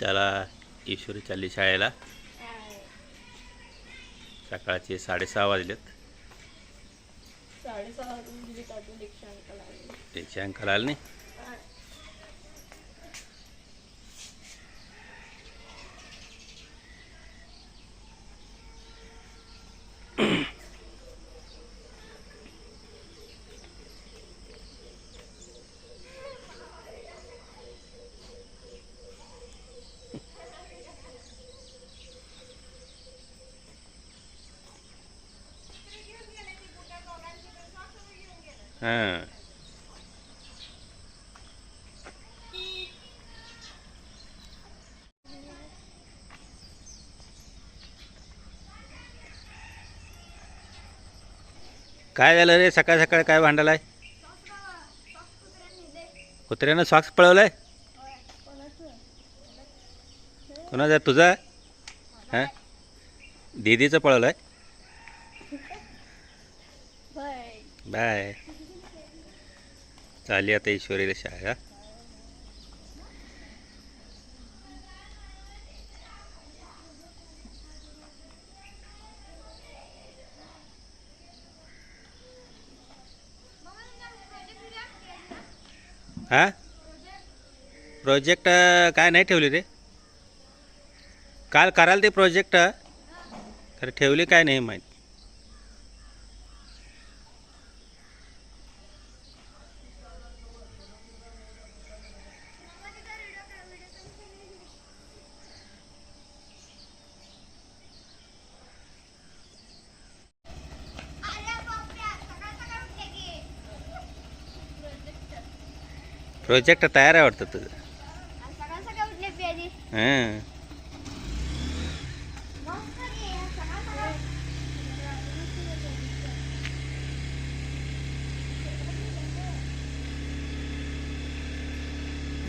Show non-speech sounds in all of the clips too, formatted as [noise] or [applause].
त्याला ईश्वरी चालली शाळेला. सकाळचे साडेसहा वाजलेत. रिक्षा अंकल आले नाही. हां. काय झालं रे? सकाळ सकाळ काय भांडालाय? कुत्र्यानं सॉक्स पळवलाय? कोणाचा? तुझा? हां. दीदीचं पळवलाय? बाय. बाय. चालली आता ईश्वरीला शाळा. हा? प्रोजेक्ट काय नाही ठेवली रे. काल कराल ते प्रोजेक्ट तर ठेवली काय नाही माहीत. प्रोजेक्ट तयार आहे वाटतं तुझं. हां.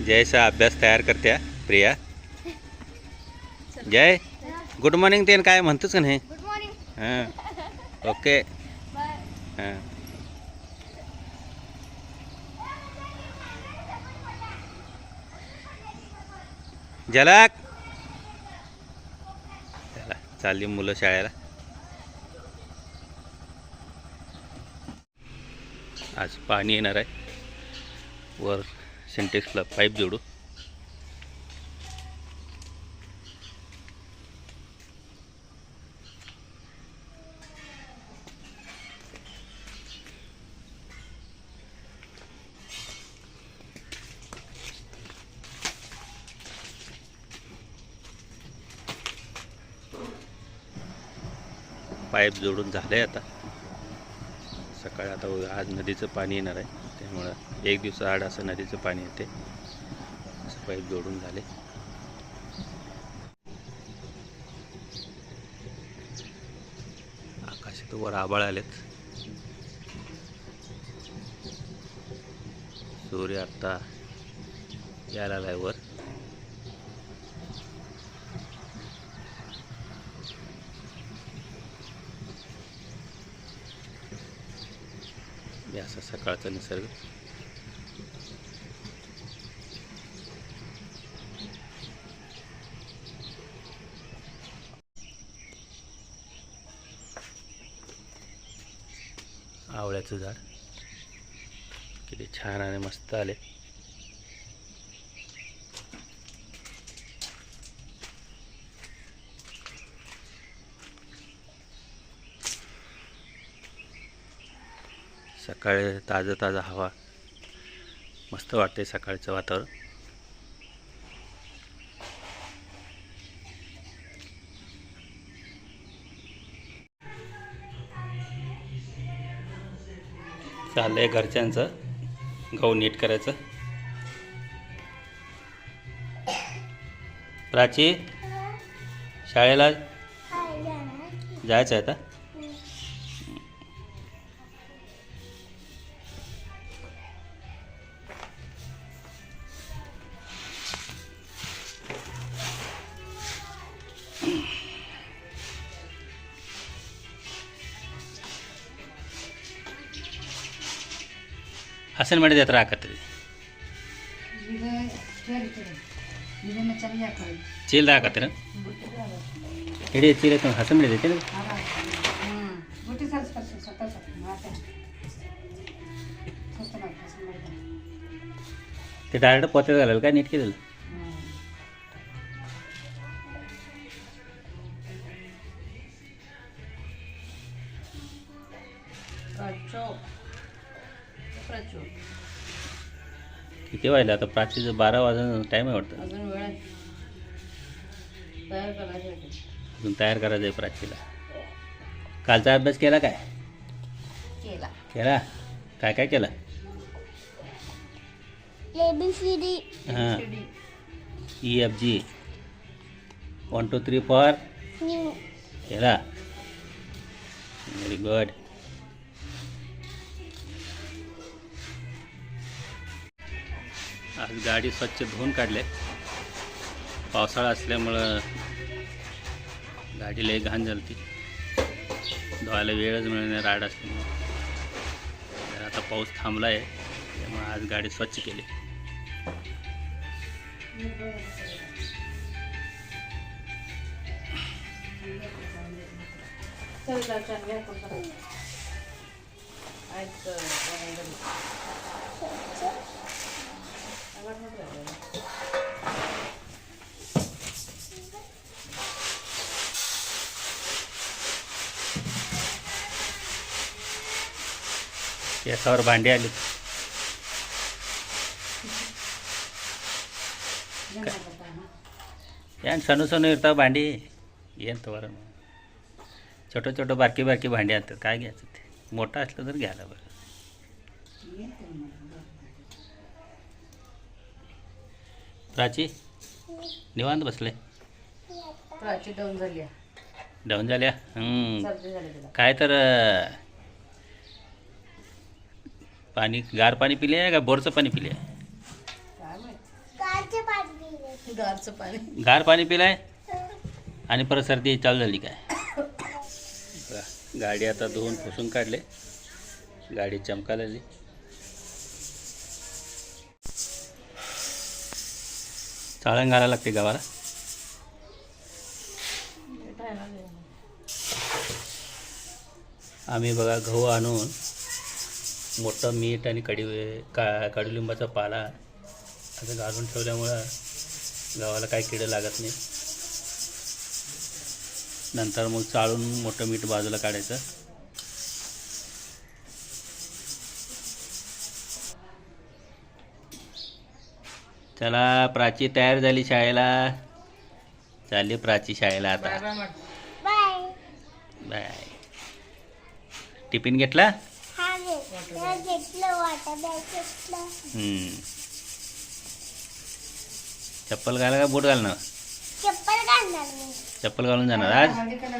जयचा अभ्यास तयार करत्या प्रिया. जय. गुड मॉर्निंग ते काय म्हणतोच का नाही? हां. ओके हां. झलक. चालली मुलं शाळेला. आज पाणी येणार आहे. वर सिंटेक्सला पाईप जोडू. पाईप जोडून झालं आहे आता. सकाळी आता आज नदीचं पाणी येणार आहे. त्यामुळं एक दिवसा आड असं नदीचं पाणी येते. असं पाईप जोडून झाले. आकाशात वर आबाळ आलेत. सूर्य आत्ता यायला आलाय वर. हे असा सकाळचा निसर्ग. आवळ्याचं झाड. किती छान आणि मस्त आले. सकाळी ताजं ताजं हवा. मस्त वाटते सकाळचं वातावरण. चाललंय घरच्यांचं. गहू नीट करायचं. प्राची शाळेला जायचं आहे आता? ಹಸನ್ ಮಾಡಿದ ಹತ್ರ ಹಾಕತ್ತೀರಿ ಈಗ ಸರಿ ಸರಿ ಇದನ್ನ ಚೆನ್ನಾಗಿ ಹಾಕೊಳ್ಳಿ ಚೀಲ್ದಾಗ ಹಾಕತ್ತೀರ ಹಿಡಿ ಚೀಲ ಹಸು ಹಿಡಿದೈತಿ ಹ್ಞೂ ಬುಟ್ಟಿ ಸರ್ ಸ್ಪರ್ಶ ಸತ್ತ ಸತ್ತ ಮಾತೆ ಸ್ವಸ್ಥ ಮಾಡಿ ಹಸು ಮಾಡಿದ್ದಾನೆ ते डायरेक्ट पोत्यात घालेल काय नीट केलेलं किती वाजले? आता प्राचीचं बारा वाजून टाईम आहे वाटतं. अजून वेळ आहे. तयार करायचं आहे. ते. अजून तयार करायचं आहे प्राचीला. कालचा अभ्यास केला काय? केला. केला? काय काय केलं? एबीसीडी हां. E F G one two three four new केला? व्हेरी गुड आज गाडी स्वच्छ धुवून काढले पावसाळा असल्यामुळं गाडी लई घाण झाली धुवायला वेळच मिळणे राड असल्यामुळे. तर आता पाऊस थांबला आहे त्यामुळे आज गाडी स्वच्छ केली. चल याच्यावर भांडी आली. यान सणू सणू इरता भांडी. येन तर छोटं छोटं बारकी बारकी भांडी आणतात. काय घ्यायचं ते? मोठं असलं तर घ्यायला बरं. प्राची? निवांत बसले. प्राची डाऊन झाली. डाऊन झाल्या काय तर पाणी गार पाणी पिले आहे का? बोरचं पाणी पिले आहे? गार पाणी पिलाय? आणि परत सर्दी चालू झाली काय? [coughs] गाडी आता धुवून पुसून काढले. गाडी चमकायला चाळण घालायला लागते गावाला. आम्ही बघा गहू आणून मोठं मीठ आणि कडी का कडुलिंबाचा पाला असं घालून ठेवल्यामुळं गव्हाला काही किडं लागत नाही. नंतर मग चाळून मोठं मीठ बाजूला काढायचं. चला प्राची तयार झाली शाळेला. चालली प्राची शाळेला आता. बाय टिफिन घेतला? हा. चप्पल घाला का बूट घालणार चप्पल घालणार मी. चप्पल घालून जाणार आज? हळदी कलर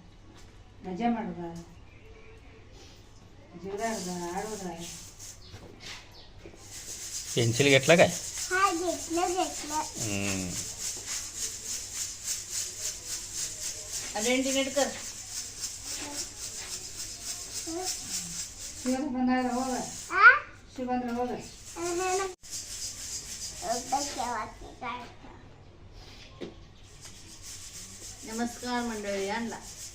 ಮಜಾ ಮಾಡೋದ ಜಿಗಾಡ್ದ ಆಡೋದ पेन्सिल घेतला काय हा घेतलं घेतलं हम्म. ಐಡೆಂಟಿನೇಟ್ कर ಶಿವಂದ್ರ ಬಂದಾಗ ಹೋಗ हा ಶಿವಂದ್ರ ಹೋಗ ನಮಸ್ಕಾರ ಮಂಡಳಿ ಅಲ್ಲ ಅಣ್ಣ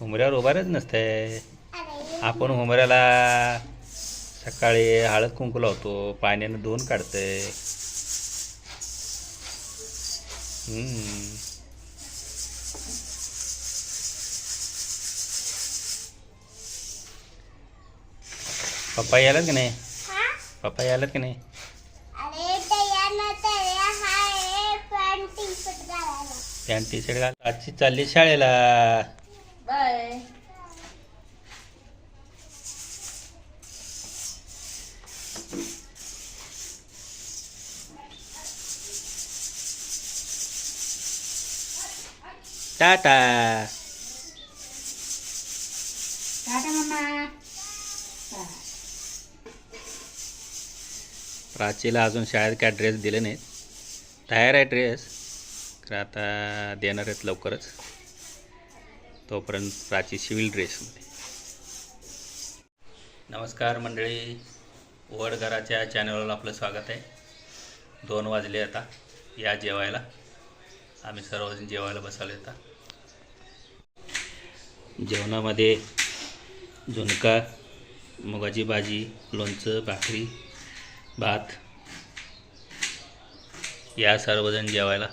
हुमऱ्यावर उभं राहायचं नसतंय आपण हुमऱ्याला सकाळी हळद कुंकू लावतो पाण्यानं धुवून काढतंय हम्म. पप्पा यायलात की नाही? पप्पा यायलात की नाही? पॅन्ट टी शर्ट घाल. आजची चालली शाळेला. बाय टाटा टाटा मम्मा प्राचीला अजून शाळेत काय ड्रेस दिले नाहीत. तयार आहे ड्रेस तर आता देणार आहेत लवकरच. तोपर्यंत प्राची सिव्हिल ड्रेसमध्ये. नमस्कार मंडळी वडघराच्या चॅनलवर आपलं स्वागत आहे. दोन वाजले आता या जेवायला. आम्ही सर्वजण जेवायला बसालो आता. जेवणामध्ये झुणका मुगाची भाजी लोणचं भाकरी भात या सर्वजण जेवायला.